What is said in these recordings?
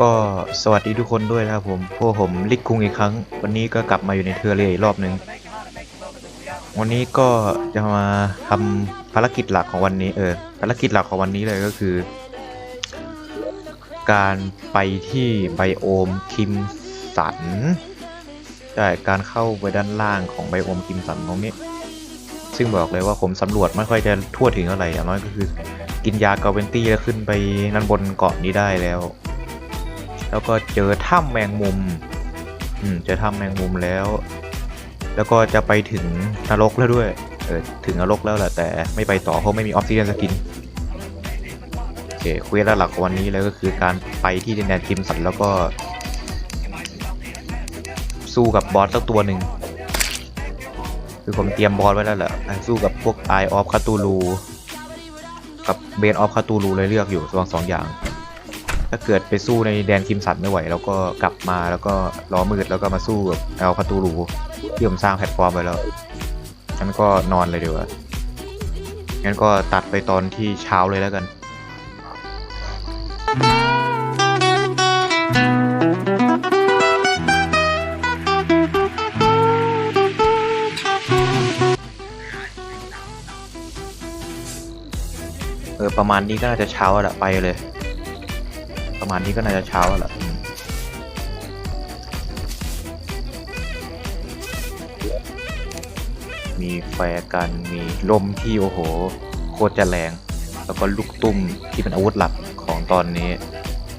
ก็สวัสดีทุกคนด้วยนะครับผมพวกผมลิกคุงอีกครั้ง วันนี้ก็กลับมาอยู่ในเทอร์เรียอีกรอบหนึ่งวันนี้ก็จะมาทำภารกิจหลักของวันนี้เออภารกิจหลักของวันนี้เลยก็คือ การไปที่ไบโอมคิมสันใช่การเข้าไปด้านล่างของไบโอมคิมสันตรงนี้ ซึ่งบอกเลยว่าผมสำรวจไม่ค่อยจะทั่วถึงเท่าไหร่อย่างน้อยก็คือ กินยาเกาเวนตี้แล้วขึ้นไปนั่นบนเกาะนี้ได้แล้ว แล้วก็เจอถ้ำแมงมุม อืมเจอถ้ำแมงมุมแล้ว แล้วก็จะไปถึงนรกแล้วด้วย เออถึงนรกแล้วแหละแต่ไม่ไปต่อเพราะไม่มีออฟซิเดนสกินโอเคเควสหลักวันนี้เลยก็คือการไปที่ดินแดนคิมสันแล้วก็ สู้กับบอสสักตัวหนึ่งคือผมเตรียมบอสไว้แล้วแหละสู้กับพวก Eye of Cthulhu กับ Bane of Cthulhu เลยเลือกอยู่สองสองอย่าง ถ้าเกิดไปสู้ในแดนคิมสันไม่ไหวแล้วก็กลับมาแล้วก็รอมืดแล้วก็มาสู้กับเอาคาตูรูที่ผมสร้างแพลตฟอร์มไว้แล้วงั้นก็นอนเลยดีกว่างั้นก็ตัดไปตอนที่เช้าเลยแล้วกันเออประมาณนี้ก็น่าจะเช้าแล้วล่ะไปเลย ประมาณนี้ก็น่าจะเช้าแล้วมีแฟร์กัน มีลมที่โอ้โห โคตรจะแรง แล้วก็ลูกตุ้มที่เป็นอาวุธหลักของตอนนี้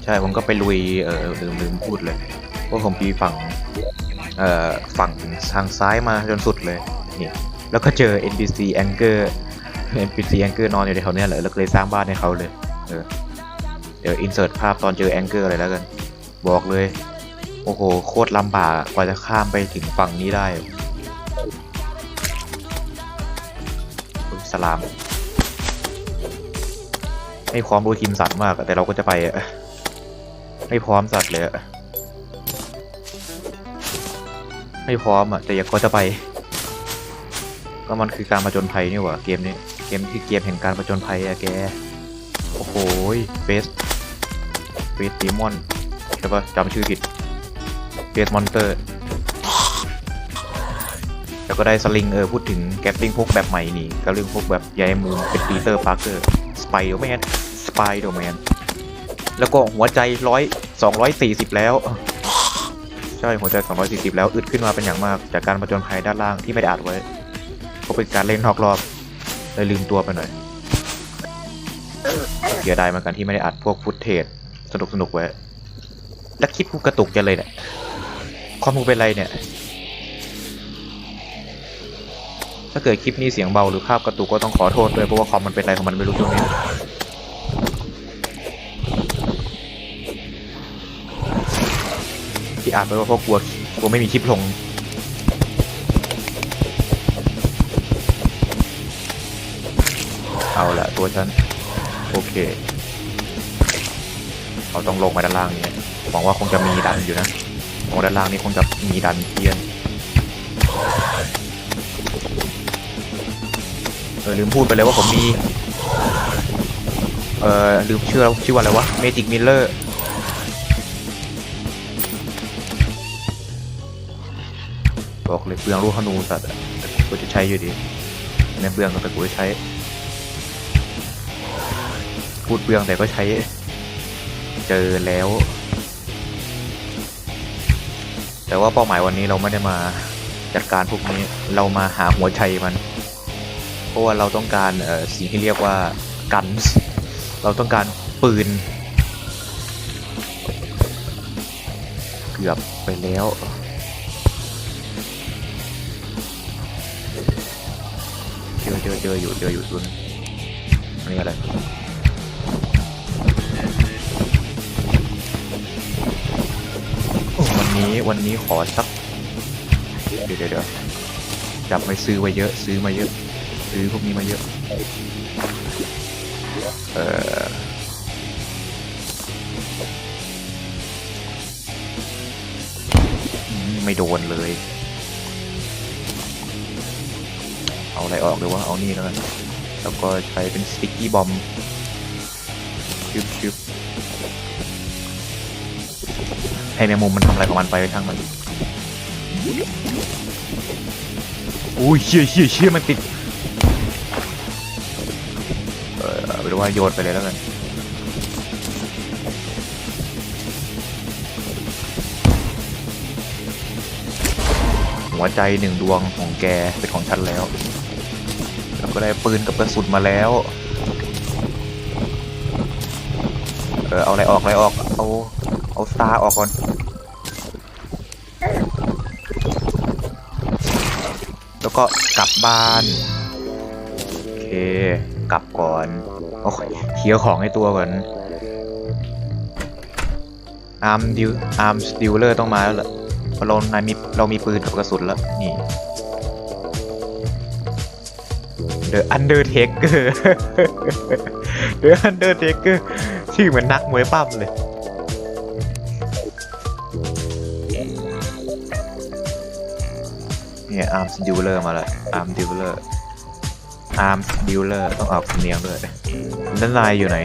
ใช่ ผมก็ไปลุย เออลืมลืมพูดเลยว่าผมปีฝั่ง เอ่อ ฝั่งทางซ้ายมาจนสุดเลย นี่ แล้วก็เจอ NPC Anchor NPC Anchor นอนอยู่ในแถวเนี้ยแหละแล้วก็เลยสร้างบ้านให้เขาเลย เออ เดี๋ยวอินเสิร์ตภาพตอนเจอแองเกอร์อะไรแล้วกัน บอกเลย โอ้โห โคตรลำบากกว่าจะข้ามไปถึงฝั่งนี้ได้สลามไม่พร้อมรู้คิมสัตว์มาก แต่เราก็จะไปอะไม่พร้อมสัตว์เลยอะไม่พร้อมอะแต่อยากก็จะไป ก็มันคือการผจญภัยนี่หว่าเกมนี้ เกมคือเกมแห่งการผจญภัยอะแก โอ้โหเฟส เฟสดีมอนใช่ปะจำชื่อผิดเฟสมอนเตอร์แล้วก็ได้สลิงเออพูดถึงแกปลิงพกแบบใหม่นี่ก็เรื่องพกแบบยายมูนเป็นปีเตอร์พาร์เกอร์สไปโดแมนสไปโดแมนแล้วก็หัวใจร้อยสองร้อยสี่สิบแล้วใช่หัวใจสองร้อยสี่สิบแล้วอึดขึ้นมาเป็นอย่างมาก จากการประจนภัยด้านล่างที่ไม่ได้อัดไว้เพราะเป็นการเล่นนอกรอบเลยลืมตัวไปหน่อยเสียดายเหมือนกันที่ไม่ได้อัดพวกฟุตเทจ สนุกสนุกไว้แล้วคลิปกูกระตุกจังเลยเนี่ยคอมกูเป็นไรเนี่ย ถ้าเกิดคลิปนี้เสียงเบาหรือภาพกระตุกก็ต้องขอโทษด้วยเพราะว่าคอมมันเป็นไรของมันไม่รู้ช่วงนี้ที่อ่านไปว่าเพราะกลัวกลัวไม่มีคลิปลงเอาละตัวฉัน โอเค เขาต้องลงมาด้านล่างนี้หวังว่าคงจะมีดันอยู่นะหวังด้านล่างนี้คงจะมีดันเทียนเออลืมพูดไปเลยว่าผมมี เออลืมชื่อแล้วชื่อว่าอะไรวะ Magic Miller บอกเลยเปลืองลูกธนูสัตว์แต่กูจะใช้อยู่ดีในเปลืองก็แต่กูจะใช้ พูดเปลืองแต่ก็ใช้ เจอแล้ว แต่ว่าเป้าหมายวันนี้เราไม่ได้มาจัดการพวกนี้เรามาหาหัวใจมัน เพราะว่าเราต้องการเอ่อสิ่งที่เรียกว่ากันเราต้องการปืน เกือบไปแล้ว เจอเจอเจออยู่เจออยู่ตุนอันนี้อะไร นี้วันนี้ขอสัก เดี๋ยวเดี๋ยวจับไปซื้อไว้เยอะ ซื้อมาเยอะ ซื้อพวกนี้มาเยอะ เออไม่โดนเลย เอาอะไรออกเลยว่าเอานี่แล้วกันแล้วก็ใช้เป็นสติ๊กกี้บอมชึบชึบ ให้แมงมุมมันทำอะไรของมันไปช่างมันอุ้ยเชี่ยเชี่ยเชี่ยมันติดเออไม่รู้ว่าโยนไปเลยแล้วกันหัวใจหนึ่งดวงของแกเป็นของฉันแล้วแล้วก็ได้ปืนกับกระสุนมาแล้ว เออเอาอะไรออกอะไรออกเอา เอาตาออกก่อนแล้วก็กลับบ้าน โอเค กลับก่อนโอ้ยเคลียร์ของให้ตัวก่อนอาร์มดิวอาร์มดิวเลอร์ต้องมาแล้วล่ะเพราะเรานายมีเรามีปืนกับกระสุนแล้ว นี่ The Undertaker The Undertaker ชื่อเหมือนนักมวยปั้มเลย เนี่ยอาร์มดิวเลอร์มาแล้วอาร์มดิวเลอร์อาร์มดิวเลอร์ต้องออกสำเนียงด้วยแล้วนายอยู่ไหน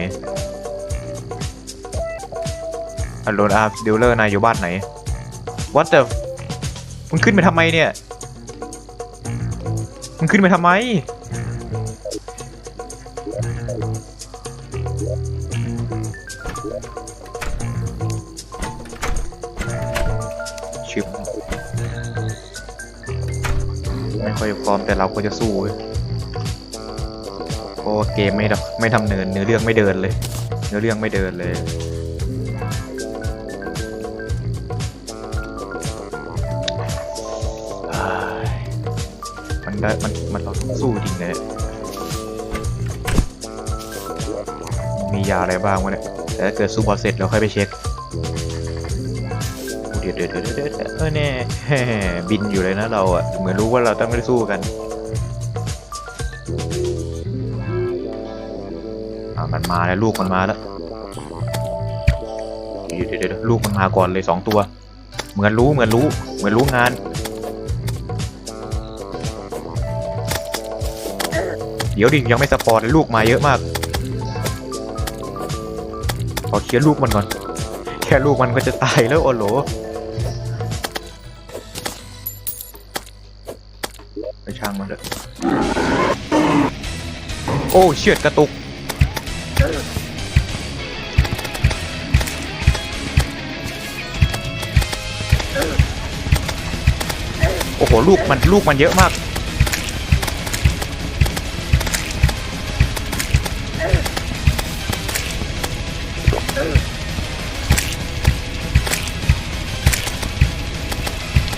ฮัลโหลอาร์มดิวเลอร์นายอยู่บ้านไหน What the มันขึ้นไปทำไมเนี่ยมันขึ้นไปทำไม ค่อยพร้อมแต่เราก็จะสู้เว้ยเพราะเกมไม่ไม่ทำเนินเนื้อเรื่องไม่เดินเลย เนื้อเรื่องไม่เดินเลยอ้ายมันได้มันมันเราต้องสู้จริงเลยมียาอะไรบ้างวะเนี่ยแต่ถ้าเกิดสู้บอสเสร็จเราค่อยไปเช็ค เดี๋ยวเดี๋ยวเดี๋ยวเดี๋ยวเออแน่บินอยู่เลยนะเราอะเหมือนรู้ว่าเราต้องไม่ได้สู้กันอ่ามันมาแล้วลูกมันมาแล้วเดี๋ยวเดี๋ยวเดี๋ยวลูกมันมาก่อนเลยสองตัว เหมือนรู้เหมือนรู้ เหมือนรู้งานเดี๋ยวดิยังไม่สปอร์ตเลยลูกมาเยอะมากขอเคลียร์ลูกมันก่อน แค่ลูกมันก็จะตายแล้วโอ้โห โอ้เชือดกระตุก โอ้โห ลูกมันลูกมันเยอะมาก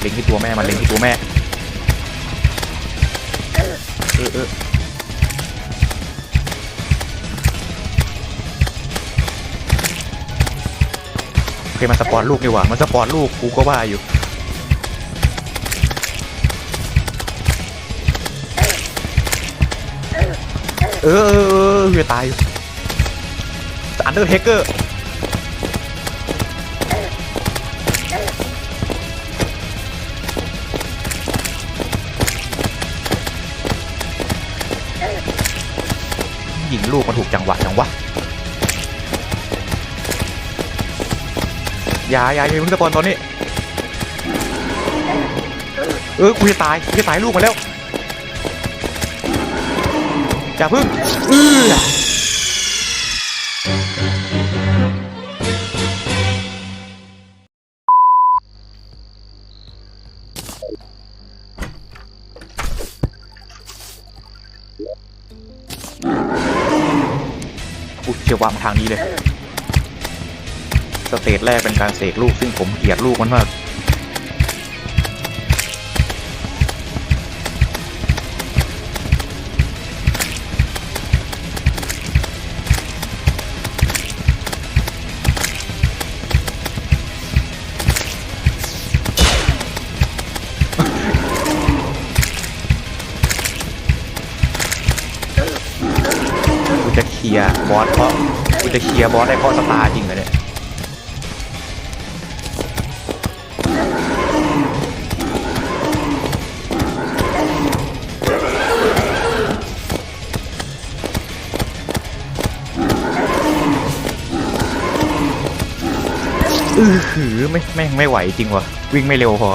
เล็งที่ตัวแม่ มันเล็งที่ตัวแม่ เออเออ มันสปอนลูกดีกว่า มันสปอนลูกกูก็ว่าอยู่ เออเออเออเออตายอันเดอร์เทเกอร์ยิงลูกมันถูกจังหวะจังวะ อย่าอย่าอย่าเพิ่งสปอนตอนนี้ เออกูจะตายกูจะตายลูกมาแล้วอย่าพิ่งเออกูเชียววางทางนี้เลย สเตจแรกเป็นการเสกลูกซึ่งผมเกลียดลูกมันมากกูจะเคลียร์บอสเพราะกูจะเคลียร์บอสได้เพราะสตาร์จริงเหรอเนี่ย อือหือไม่แม่งไม่ไหวจริงวะวิ่งไม่เร็วพอ